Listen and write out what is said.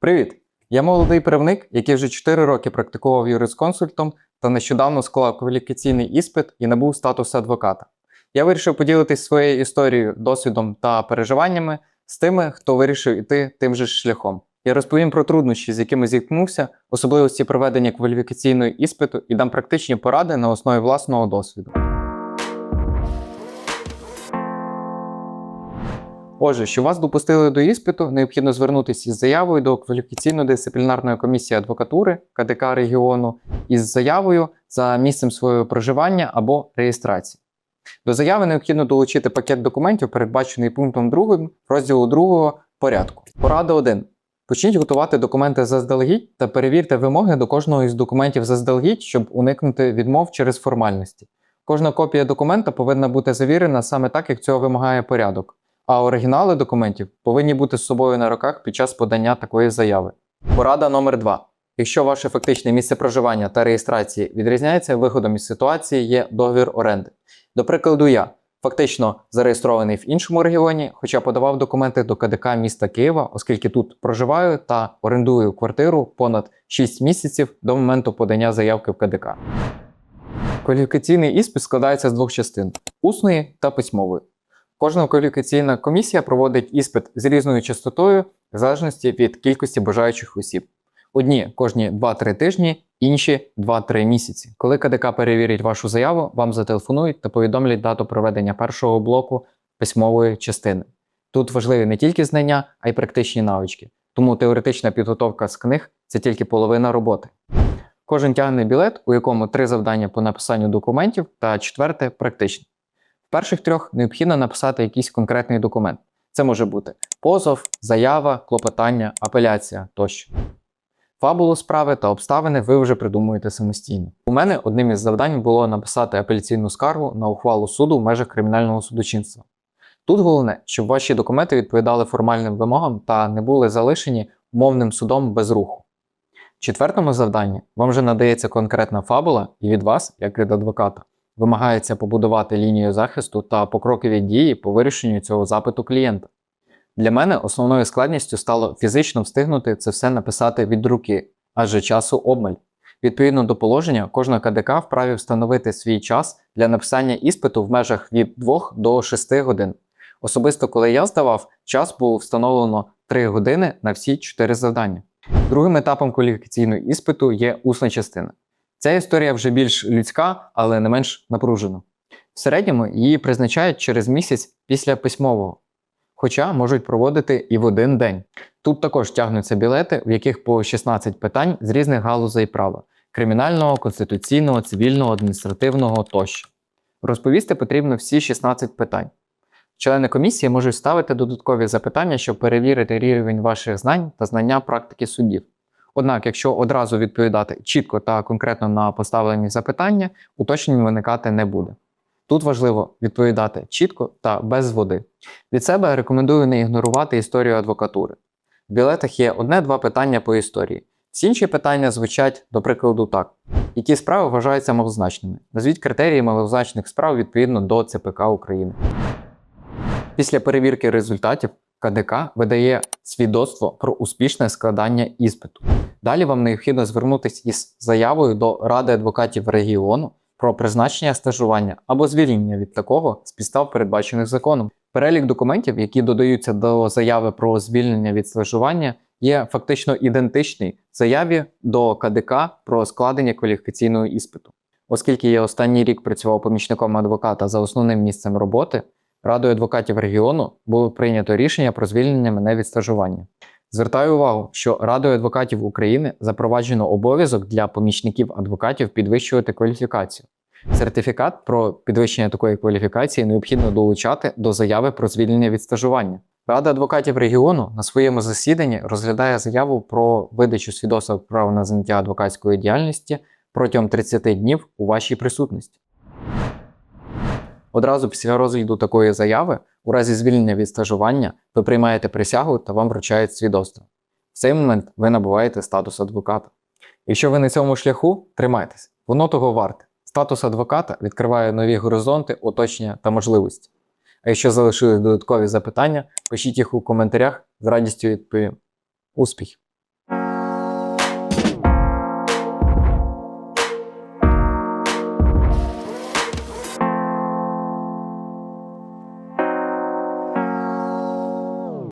Привіт! Я молодий правник, який вже 4 роки практикував юрисконсультом та нещодавно склав кваліфікаційний іспит і набув статус адвоката. Я вирішив поділитись своєю історією, досвідом та переживаннями з тими, хто вирішив іти тим же шляхом. Я розповім про труднощі, з якими зіткнувся, особливості проведення кваліфікаційного іспиту і дам практичні поради на основі власного досвіду. Отже, що вас допустили до іспиту, необхідно звернутися із заявою до кваліфікаційно-дисциплінарної комісії адвокатури КДК регіону із заявою за місцем свого проживання або реєстрації. До заяви необхідно долучити пакет документів, передбачений пунктом 2 розділу 2 порядку. Порада 1. Почніть готувати документи заздалегідь та перевірте вимоги до кожного із документів заздалегідь, щоб уникнути відмов через формальності. Кожна копія документа повинна бути завірена саме так, як цього вимагає порядок а оригінали документів повинні бути з собою на руках під час подання такої заяви. Порада номер 2 Якщо ваше фактичне місце проживання та реєстрації відрізняється, виходом із ситуації є договір оренди. До прикладу, я фактично зареєстрований в іншому регіоні, хоча подавав документи до КДК міста Києва, оскільки тут проживаю та орендую квартиру понад 6 місяців до моменту подання заявки в КДК. Кваліфікаційний іспит складається з двох частин усної та письмової. Кожна кваліфікаційна комісія проводить іспит з різною частотою в залежності від кількості бажаючих осіб. Одні кожні 2-3 тижні, інші 2-3 місяці. Коли КДК перевірить вашу заяву, вам зателефонують та повідомлять дату проведення першого блоку письмової частини. Тут важливі не тільки знання, а й практичні навички. Тому теоретична підготовка з книг це тільки половина роботи. Кожен тягне білет, у якому три завдання по написанню документів та четверте практичне. Перших трьох необхідно написати якийсь конкретний документ. Це може бути позов, заява, клопотання, апеляція тощо. Фабулу справи та обставини ви вже придумуєте самостійно. У мене одним із завдань було написати апеляційну скаргу на ухвалу суду в межах кримінального судочинства. Тут головне, щоб ваші документи відповідали формальним вимогам та не були залишені умовним судом без руху. В четвертому завданні вам вже надається конкретна фабула, і від вас, як від адвоката, вимагається побудувати лінію захисту та покрокові дії по вирішенню цього запиту клієнта. Для мене основною складністю стало фізично встигнути це все написати від руки, адже часу обмаль. Відповідно до положення, кожна КДК вправі встановити свій час для написання іспиту в межах від 2 до 6 годин. Особисто, коли я здавав, час було встановлено 3 години на всі 4 завдання. Другим етапом кваліфікаційного іспиту є усна частина. Ця історія вже більш людська, але не менш напружена. В середньому її призначають через місяць після письмового, хоча можуть проводити і в один день. Тут також тягнуться білети, в яких по 16 питань з різних галузей права кримінального, конституційного, цивільного, адміністративного тощо. Розповісти потрібно всі 16 питань. Члени комісії можуть ставити додаткові запитання, щоб перевірити рівень ваших знань та знання практики суддів. Однак, якщо одразу відповідати чітко та конкретно на поставлені запитання, уточнень виникати не буде. Тут важливо відповідати чітко та без води. Від себе рекомендую не ігнорувати історію адвокатури. В білетах є одне-два питання по історії. Всі інші питання звучать, до прикладу, так: які справи вважаються малозначними? Назвіть критерії малозначних справ відповідно до ЦПК України. Після перевірки результатів КДК видає свідоцтво про успішне складання іспиту. Далі вам необхідно звернутися із заявою до Ради адвокатів регіону про призначення стажування або звільнення від такого з підстав, передбачених законом. Перелік документів, які додаються до заяви про звільнення від стажування, є фактично ідентичний заяві до КДК про складення кваліфікаційного іспиту. Оскільки я останній рік працював помічником адвоката за основним місцем роботи, Радою адвокатів регіону було прийнято рішення про звільнення мене від стажування. Звертаю увагу, що Радою адвокатів України запроваджено обов'язок для помічників адвокатів підвищувати кваліфікацію. Сертифікат про підвищення такої кваліфікації необхідно долучати до заяви про звільнення від стажування. Рада адвокатів регіону на своєму засіданні розглядає заяву про видачу свідоцтва про право на заняття адвокатської діяльності протягом 30 днів у вашій присутності. Одразу після розгляду такої заяви, у разі звільнення від стажування, ви приймаєте присягу та вам вручають свідоцтво. В цей момент ви набуваєте статус адвоката. Якщо ви на цьому шляху, тримайтесь, воно того варте. Статус адвоката відкриває нові горизонти, оточення та можливості. А якщо залишились додаткові запитання, пишіть їх у коментарях, з радістю відповім. Успіх!